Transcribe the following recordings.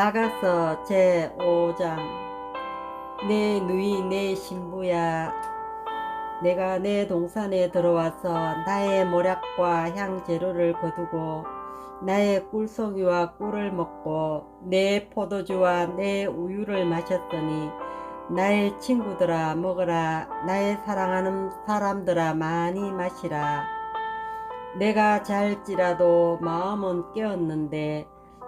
아가서 제5장 내 누이 내 신부야. 내가 내 동산에 들어와서 나의 모략과 향재료를 거두고 나의 꿀송이와 꿀을 먹고 내 포도주와 내 우유를 마셨더니 나의 친구들아 먹어라. 나의 사랑하는 사람들아 많이 마시라. 내가 잘지라도 마음은 깨었는데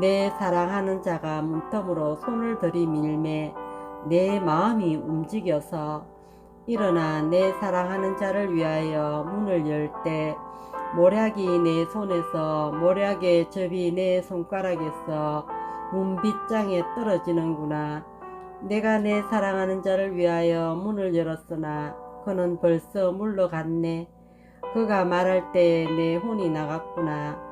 내 사랑하는 자가 문턱으로 손을 들이밀매 내 마음이 움직여서 일어나 내 사랑하는 자를 위하여 문을 열 때 모략이 내 손에서 모략의 접이 내 손가락에서 문빗장에 떨어지는구나. 내가 내 사랑하는 자를 위하여 문을 열었으나 그는 벌써 물러갔네. 그가 말할 때 내 혼이 나갔구나.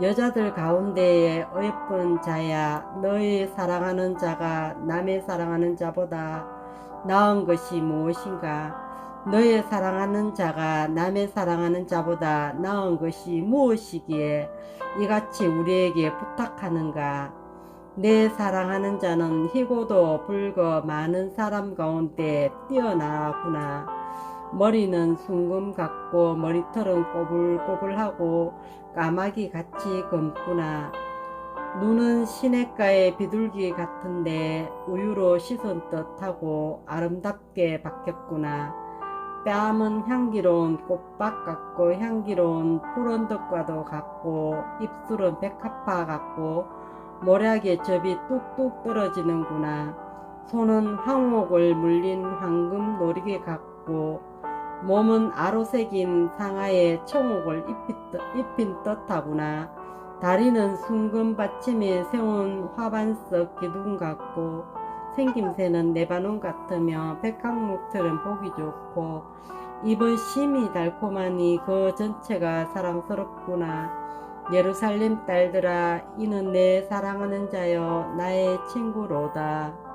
여자들 가운데에 어여쁜 자야 너희 사랑하는 자가 남의 사랑하는 자보다 나은 것이 무엇인가? 너의 사랑하는 자가 남의 사랑하는 자보다 나은 것이 무엇이기에 이같이 우리에게 부탁하는가? 내 사랑하는 자는 희고도 불거 많은 사람 가운데 뛰어나구나 머리는 숭금 같고 머리털은 꼬불꼬불하고 까마귀 같이 검구나. 눈은 시냇가의 비둘기 같은데 우유로 씻은 듯하고 아름답게 바뀌었구나. 뺨은 향기로운 꽃밭 같고 향기로운 푸른 덕과도 같고 입술은 백합화 같고 모략의 접이 뚝뚝 떨어지는구나. 손은 황옥을 물린 황금 노리개 같고 몸은 아로색인 상하에 청옥을 입힌 듯하구나. 다리는 숭금 받침에 세운 화반석 기둥 같고 생김새는 네바논 같으며 백항목들은 보기 좋고 입은 심이 달콤하니 그 전체가 사랑스럽구나. 예루살렘 딸들아 이는 내 사랑하는 자여 나의 친구로다.